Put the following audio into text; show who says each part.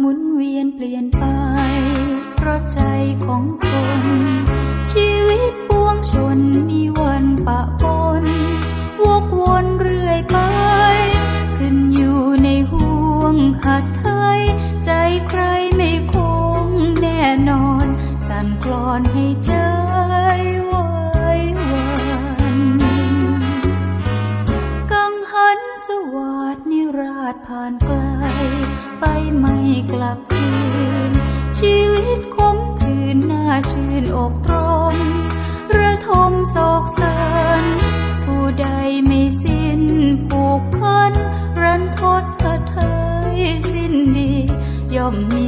Speaker 1: หมุนเวียนเปลี่ยนไป เพราะใจของคน ชีวิตปวงชนมีวันปะปนวกวนเรื่อยไป ขึ้นอยู่ในห่วงหัดเทย ใจใครไม่คงแน่นอน สั่นคลอนให้ใจวายวานกังหันสวัสดนิราชผ่านไกลไปไหม กลับคืน ชีวิตขมคืนน่าชื่นอกรมระทมโศกเสันผู้ใดไม่สิ้นผูกพันรันทดกระเทยสิ้นดีย่อมมี